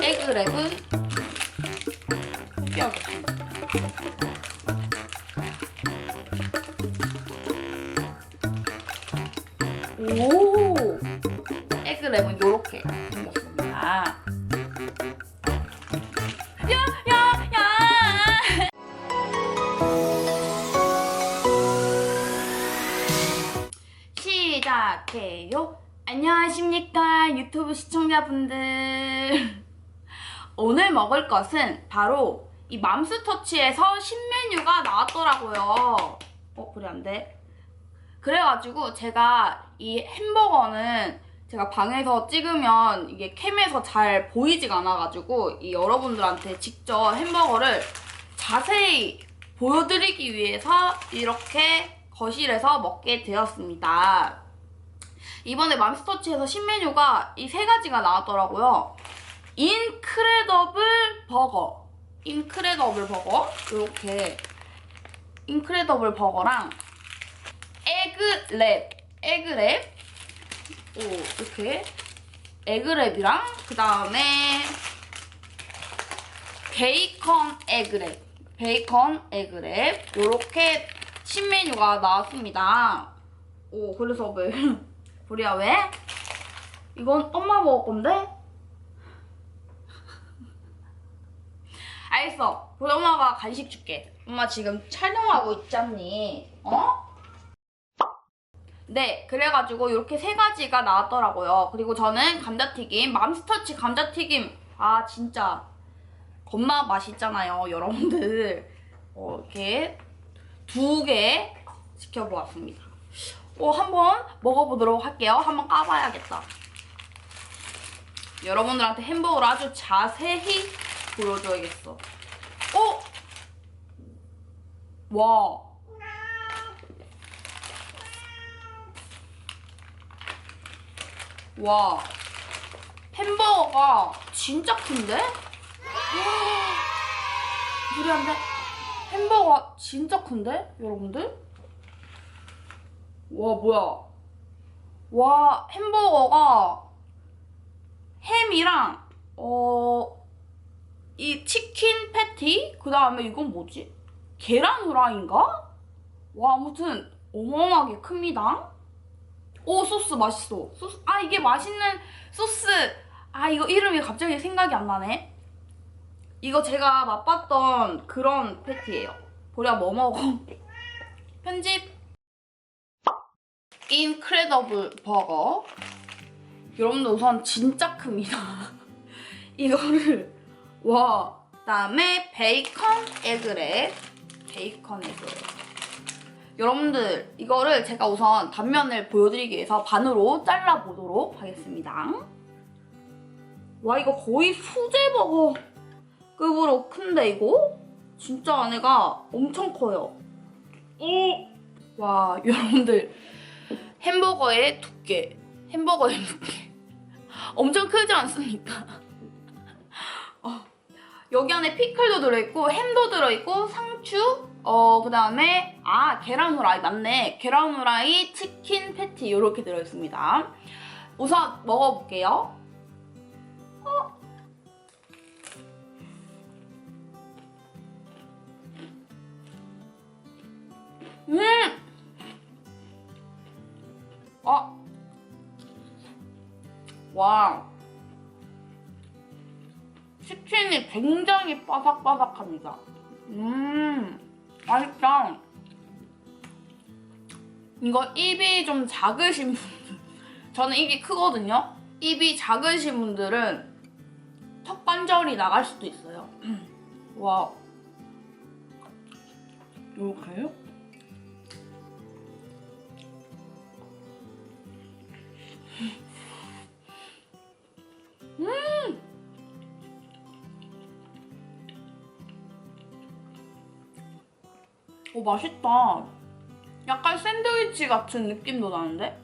에그랩은 뼈. 오! 에그랩은 요렇게 생겼습니다. 야, 야, 야! 시작해요. 안녕하십니까 유튜브 시청자분들. 오늘 먹을 것은 바로 이 맘스터치에서 신메뉴가 나왔더라고요. 어 그래 안 돼. 그래가지고 제가 이 햄버거는 제가 방에서 찍으면 이게 캠에서 잘 보이지가 않아가지고 이 여러분들한테 직접 햄버거를 자세히 보여드리기 위해서 이렇게 거실에서 먹게 되었습니다. 이번에 맘스터치에서 신메뉴가 이 세 가지가 나왔더라고요. 인크레더블 버거, 인크레더블 버거 이렇게 인크레더블 버거랑 에그랩, 에그랩 오 이렇게 에그랩이랑 그 다음에 베이컨 에그랩, 베이컨 에그랩 이렇게 신메뉴가 나왔습니다. 오 그래서 왜 우리야 왜? 이건 엄마 먹을 건데? 알겠어. 우리 엄마가 간식 줄게. 엄마 지금 촬영하고 있잖니. 어? 네, 그래가지고 이렇게 세 가지가 나왔더라고요. 그리고 저는 감자튀김, 맘스터치 감자튀김. 아, 진짜. 겁나 맛있잖아요, 여러분들. 어, 이렇게 두 개 시켜보았습니다. 어, 한번 먹어보도록 할게요. 한번 까봐야겠다. 여러분들한테 햄버거를 아주 자세히 보여줘야겠어. 어? 와. 와. 햄버거가 진짜 큰데? 물이 안 돼. 햄버거가 진짜 큰데? 여러분들? 와, 뭐야. 와, 햄버거가 햄이랑, 어, 이 치킨 패티? 그 다음에 이건 뭐지? 계란 후라이인가? 와, 아무튼 어마어마하게 큽니다. 오, 소스 맛있어. 소스, 아, 이게 맛있는 소스. 아, 이거 이름이 갑자기 생각이 안 나네. 이거 제가 맛봤던 그런 패티예요. 보랴 뭐 먹어? 편집. 인크레더블 버거. 여러분들 우선 진짜 큽니다. 이거를 와. 그다음에 베이컨 에그랩. 베이컨 에그랩. 여러분들 이거를 제가 우선 단면을 보여드리기 위해서 반으로 잘라보도록 하겠습니다. 와 이거 거의 수제버거 급으로 큰데 이거? 진짜 안에가 엄청 커요. 오! 와 여러분들 햄버거의 두께 햄버거의 두께 엄청 크지 않습니까? 어, 여기 안에 피클도 들어있고 햄도 들어있고 상추 어 그 다음에 아 계란 후라이 맞네 계란 후라이 치킨 패티 이렇게 들어있습니다. 우선 먹어볼게요. 어? 음! 아! 와! 치킨이 굉장히 바삭바삭합니다. 음, 맛있다. 이거 입이 좀 작으신 분들, 저는 입이 크거든요? 입이 작으신 분들은 턱 관절이 나갈 수도 있어요. 와. 이렇게요? 오 맛있다. 약간 샌드위치 같은 느낌도 나는데?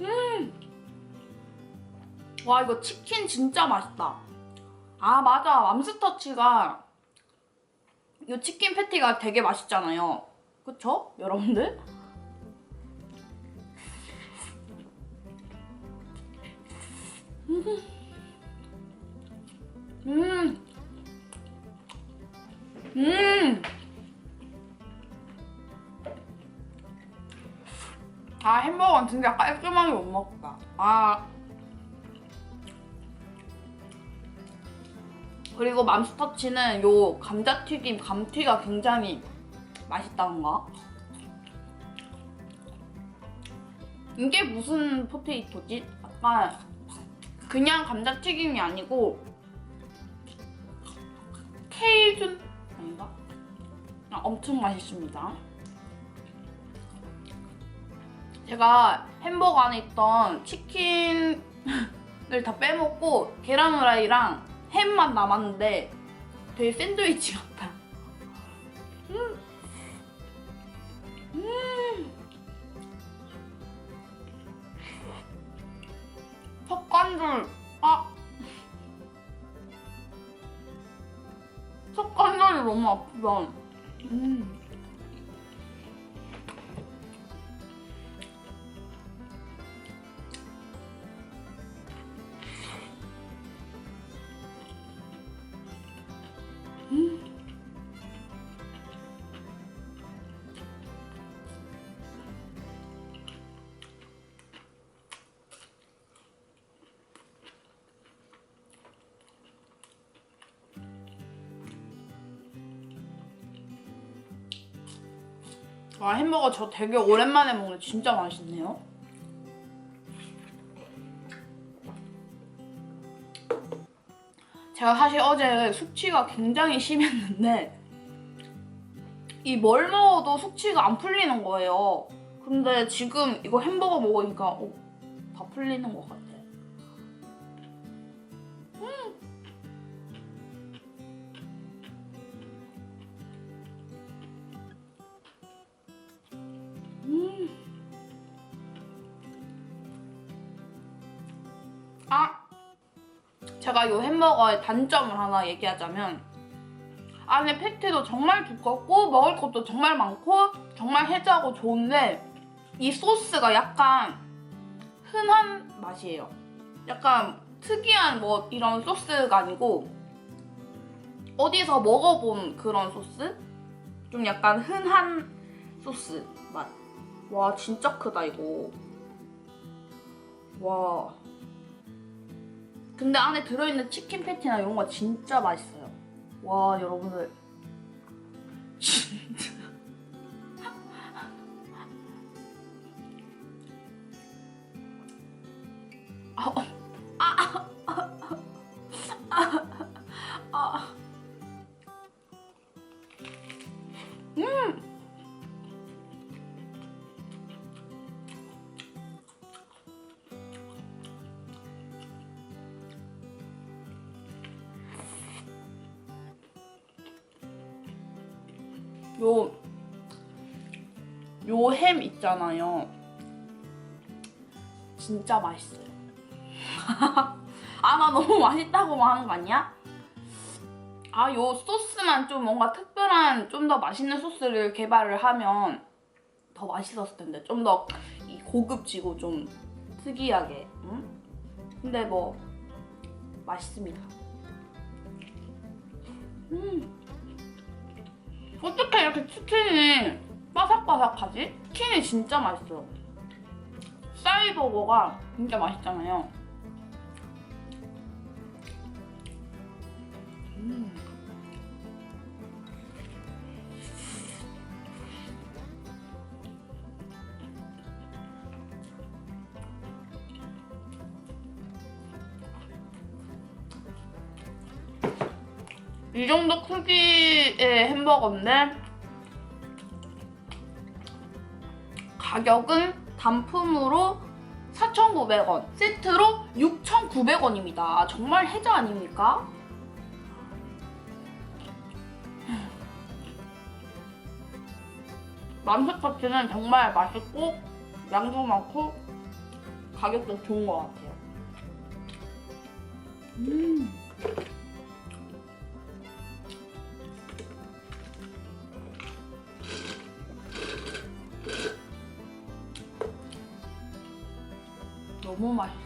음! 와 이거 치킨 진짜 맛있다. 아 맞아 맘스터치가 이 치킨 패티가 되게 맛있잖아요. 그쵸? 여러분들? 음. 음. 아 햄버거는 진짜 깔끔하게 못 먹다. 아. 그리고 맘스터치는 요 감자튀김 감튀가 굉장히 맛있다는가? 이게 무슨 포테이토지? 약간 그냥 감자튀김이 아니고 케이준 아닌가? 아, 엄청 맛있습니다. 제가 햄버거 안에 있던 치킨을 다 빼먹고 계란 후라이랑 햄만 남았는데 되게 샌드위치 같아. 음. 음. 턱관절 아 턱관절이 너무 아프다. 음. 저 되게 오랜만에 먹는데 진짜 맛있네요. 제가 사실 어제 숙취가 굉장히 심했는데 이 뭘 먹어도 숙취가 안 풀리는 거예요. 근데 지금 이거 햄버거 먹으니까 어, 다 풀리는 것 같아. 아 제가 이 햄버거의 단점을 하나 얘기하자면 안에 패티도 정말 두껍고 먹을 것도 정말 많고 정말 해자고 좋은데 이 소스가 약간 흔한 맛이에요. 약간 특이한 뭐 이런 소스가 아니고 어디서 먹어본 그런 소스? 좀 약간 흔한 소스 맛. 와 진짜 크다 이거. 와. 근데 안에 들어있는 치킨 패티나 이런 거 진짜 맛있어요. 와 여러분들 진짜 아, 어. 요, 요 햄 있잖아요. 진짜 맛있어요. 아, 나 너무 맛있다고 하는 거 아니야? 아, 요 소스만 좀 뭔가 특별한, 좀 더 맛있는 소스를 개발을 하면 더 맛있었을 텐데. 좀 더 고급지고 좀 특이하게. 응? 근데 뭐, 맛있습니다. 음. 어떻게 이렇게 치킨이 바삭바삭하지? 치킨이 진짜 맛있어요. 싸이버거가 진짜 맛있잖아요. 음. 이 정도 크기의 햄버거인데 가격은 단품으로 4,900원, 세트로 6,900원입니다. 정말 혜자 아닙니까? 맘스터치는 정말 맛있고 양도 많고 가격도 좋은 것 같아요. 음. 너무 맛있어.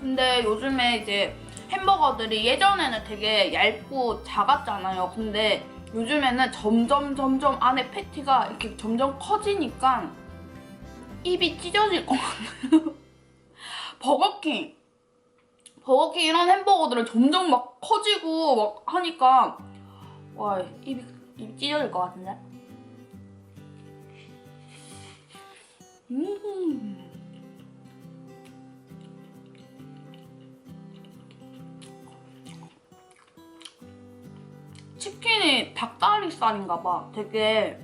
근데 요즘에 이제 햄버거들이 예전에는 되게 얇고 작았잖아요. 근데 요즘에는 점점 점점 안에 패티가 이렇게 점점 커지니까 입이 찢어질 것 같아요. 버거킹. 버거킹 이런 햄버거들은 점점 막 커지고 막 하니까 와 입이 입이 찢어질 것 같은데. 음. 치킨이 닭다리살인가 봐. 되게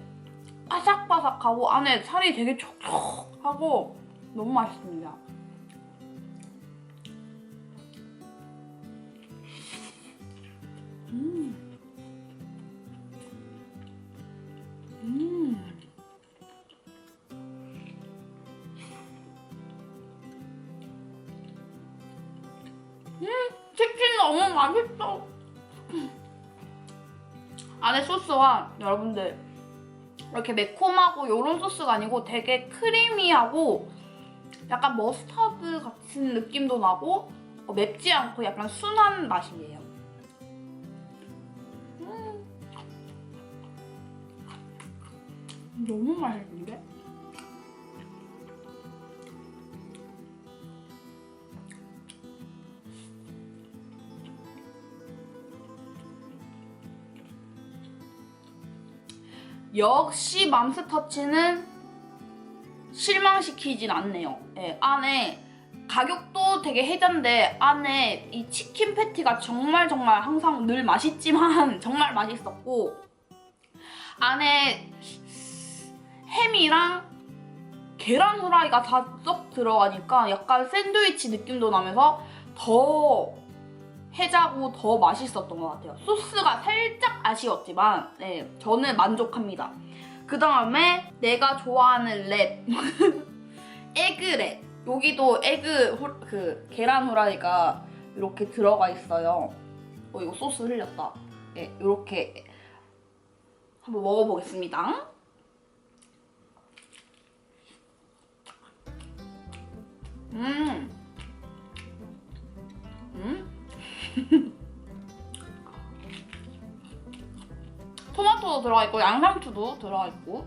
바삭바삭하고 안에 살이 되게 촉촉하고 너무 맛있습니다. 음. 음. 음, 치킨 너무 맛있어. 안에 소스가 여러분들 이렇게 매콤하고 이런 소스가 아니고 되게 크리미하고 약간 머스타드 같은 느낌도 나고 어, 맵지 않고 약간 순한 맛이에요. 음. 너무 맛있는 역시 맘스터치는 실망시키진 않네요. 예, 안에 가격도 되게 해잔데 안에 이 치킨 패티가 정말 정말 항상 늘 맛있지만 정말 맛있었고 안에 햄이랑 계란 후라이가 다 쏙 들어가니까 약간 샌드위치 느낌도 나면서 더 해자고 더 맛있었던 것 같아요. 소스가 살짝 아쉬웠지만 네, 저는 만족합니다. 그 다음에 내가 좋아하는 랩 에그랩 여기도 에그 호, 그 계란 후라이가 이렇게 들어가 있어요. 어 이거 소스 흘렸다. 네, 이렇게 한번 먹어보겠습니다. 음. 음. 토마토도 들어가 있고 양상추도 들어가 있고.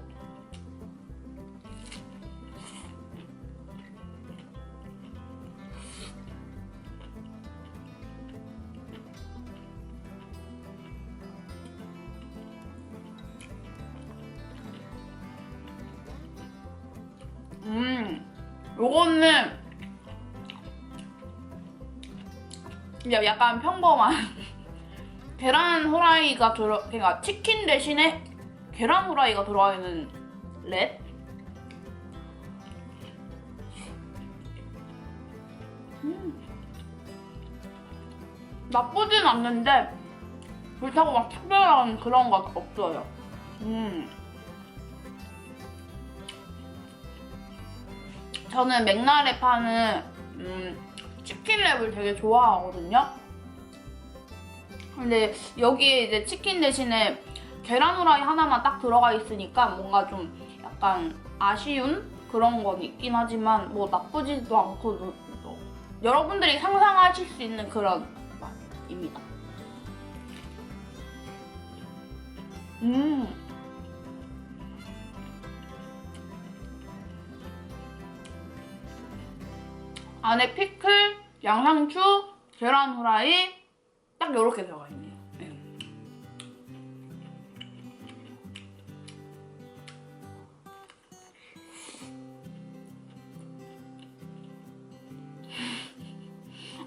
음 요거는 이제 약간 평범한 계란 후라이가 들어 그러니까 치킨 대신에 계란 후라이가 들어가 있는 랩. 음. 나쁘진 않는데 그렇다고 막 특별한 그런 거 없어요. 음. 저는 맥날에 파는 음, 치킨 랩을 되게 좋아하거든요. 근데 여기에 이제 치킨 대신에 계란 후라이 하나만 딱 들어가 있으니까 뭔가 좀 약간 아쉬운 그런 건 있긴 하지만 뭐 나쁘지도 않고 뭐, 뭐 여러분들이 상상하실 수 있는 그런 맛입니다. 음. 안에 피클, 양상추, 계란 후라이 딱 이렇게 들어가 있네요. 네.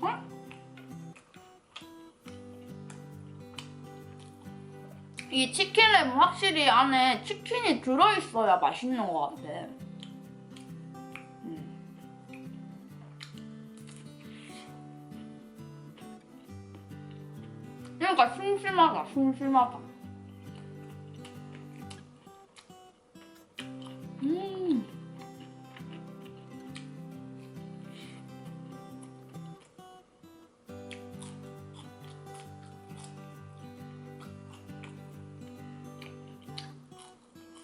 어? 이 치킨랩은 확실히 안에 치킨이 들어있어야 맛있는 것 같아. 심심하다. 음.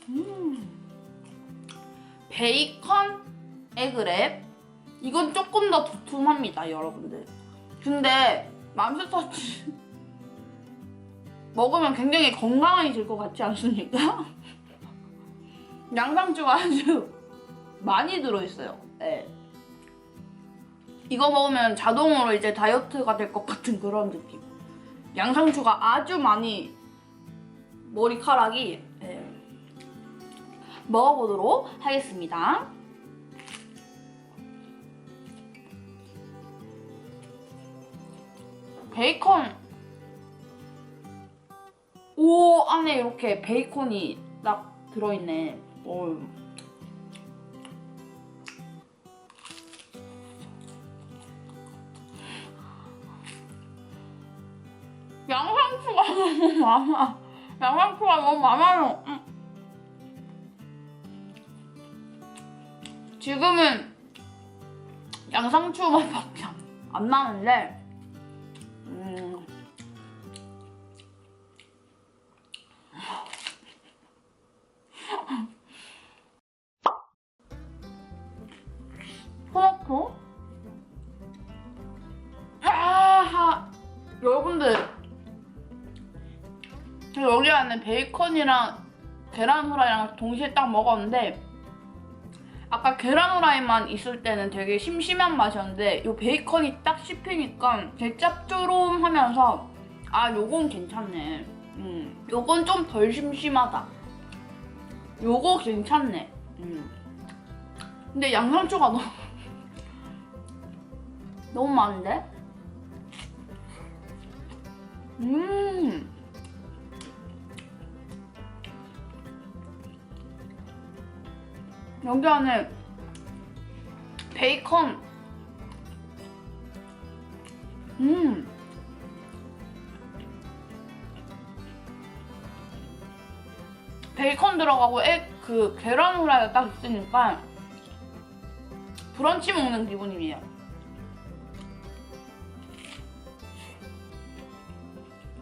음. 베이컨 에그랩 이건 조금 더 두툼합니다, 여러분들. 근데 맘스터치 먹으면 굉장히 건강해질 것 같지 않습니까? 양상추가 아주 많이 들어있어요. 네. 이거 먹으면 자동으로 이제 다이어트가 될 것 같은 그런 느낌. 양상추가 아주 많이 머리카락이 네. 먹어보도록 하겠습니다. 베이컨 오 안에 이렇게 베이컨이 딱 들어있네. 오. 양상추가 너무 많아. 양상추가 너무 많아요. 음. 지금은 양상추 맛밖에 안- 안 나는데 음. 토마토? 아하! 여러분들 여기 안에 베이컨이랑 계란 후라이랑 동시에 딱 먹었는데 아까 계란 후라이만 있을 때는 되게 심심한 맛이었는데 이 베이컨이 딱 씹히니까 되게 짭조름하면서 아 요건 괜찮네. 음 요건 좀 덜 심심하다 요거 괜찮네. 음. 근데 양상추가 너무 너무 많은데? 음. 여기 안에 베이컨. 음 베이컨 들어가고 애그 계란 후라이가 딱 있으니까 브런치 먹는 기분이에요.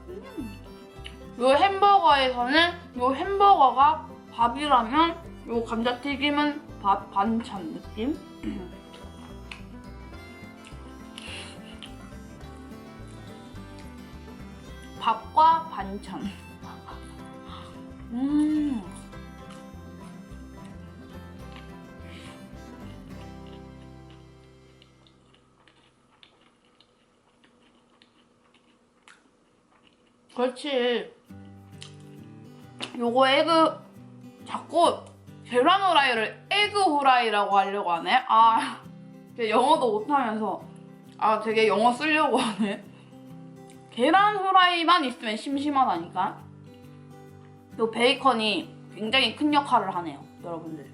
음. 요 햄버거에서는 요 햄버거가 밥이라면 요 감자튀김은 밥 반찬 느낌? 밥과 반찬. 음. 그렇지. 요거 에그 자꾸 계란 후라이를 에그 후라이라고 하려고 하네. 아, 영어도 못하면서 아 되게 영어 쓰려고 하네. 계란 후라이만 있으면 심심하다니까. 요 베이컨이 굉장히 큰 역할을 하네요, 여러분들.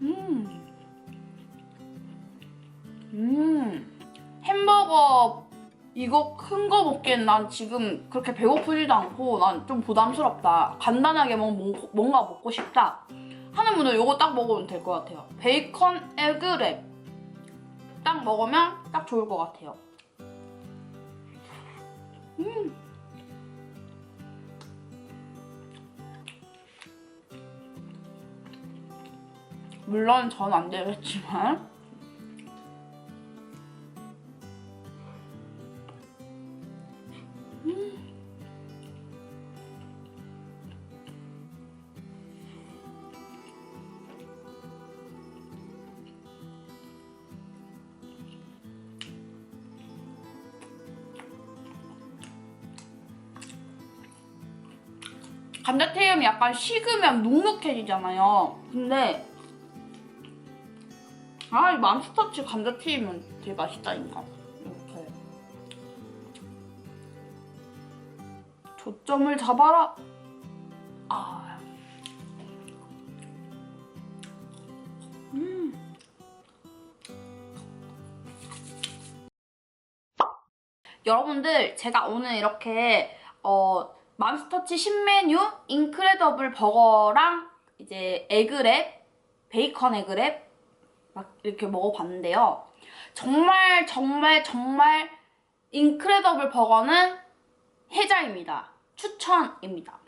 음, 음, 햄버거 이거 큰 거 먹기엔 난 지금 그렇게 배고프지도 않고 난 좀 부담스럽다. 간단하게 뭔- 뭔- 뭔가 먹고 싶다. 하는 분은 이거 딱 먹으면 될 것 같아요. 베이컨 에그랩. 딱 먹으면 딱 좋을 것 같아요. 음. 물론 전 안 되겠지만. 감자튀김이 약간 식으면 눅눅해지잖아요. 근데 아, 이 맘스터치 감자튀김은 되게 맛있다니까. 이렇게 초점을 잡아라. 아, 음. 여러분들 제가 오늘 이렇게 어 맘스터치 신메뉴 인크레더블 버거랑 이제 에그랩 베이컨 에그랩 막 이렇게 먹어봤는데요. 정말 정말 정말 인크레더블 버거는 해자입니다. 추천입니다.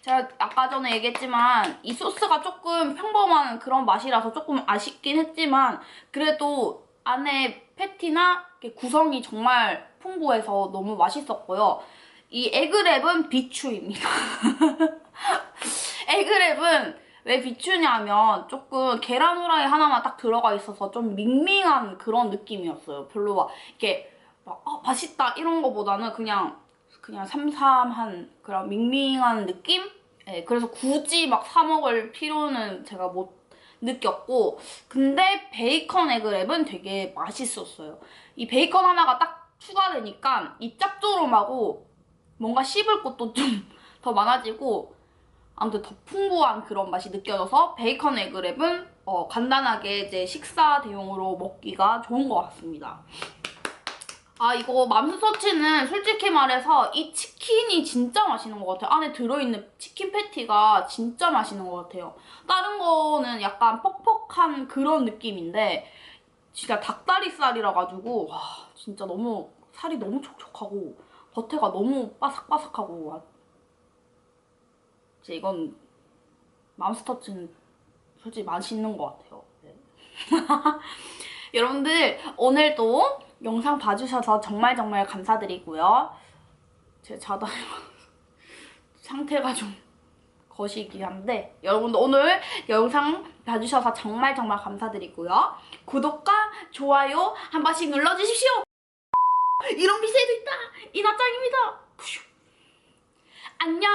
제가 아까 전에 얘기했지만 이 소스가 조금 평범한 그런 맛이라서 조금 아쉽긴 했지만 그래도 안에 패티나 구성이 정말 풍부해서 너무 맛있었고요. 이 에그랩은 비추입니다. 에그랩은 왜 비추냐면 조금 계란 후라이 하나만 딱 들어가 있어서 좀 밍밍한 그런 느낌이었어요. 별로 막 이렇게 막 아, 맛있다 이런 거보다는 그냥 그냥 삼삼한 그런 밍밍한 느낌? 예, 그래서 굳이 막 사 먹을 필요는 제가 못 느꼈고 근데 베이컨 에그랩은 되게 맛있었어요. 이 베이컨 하나가 딱 추가되니까 이 짭조름하고 뭔가 씹을 것도 좀 더 많아지고 아무튼 더 풍부한 그런 맛이 느껴져서 베이컨 에그랩은 어, 간단하게 이제 식사 대용으로 먹기가 좋은 것 같습니다. 아 이거 맘스터치는 솔직히 말해서 이 치킨이 진짜 맛있는 것 같아요. 안에 들어있는 치킨 패티가 진짜 맛있는 것 같아요. 다른 거는 약간 퍽퍽한 그런 느낌인데 진짜 닭다리살이라 가지고 와 진짜 너무 살이 너무 촉촉하고 겉에가 너무 바삭바삭하고 와, 진짜 이건 맘스터치는 솔직히 맛있는 것 같아요. 네. 여러분들 오늘도 영상 봐주셔서 정말 정말 감사드리고요. 제 자다 상태가 좀 거시기 한데 여러분들 오늘 영상 봐주셔서 정말 정말 감사드리고요. 구독과 좋아요 한 번씩 눌러주십시오. 이런 비세도 있다. 이나짱입니다. 안녕.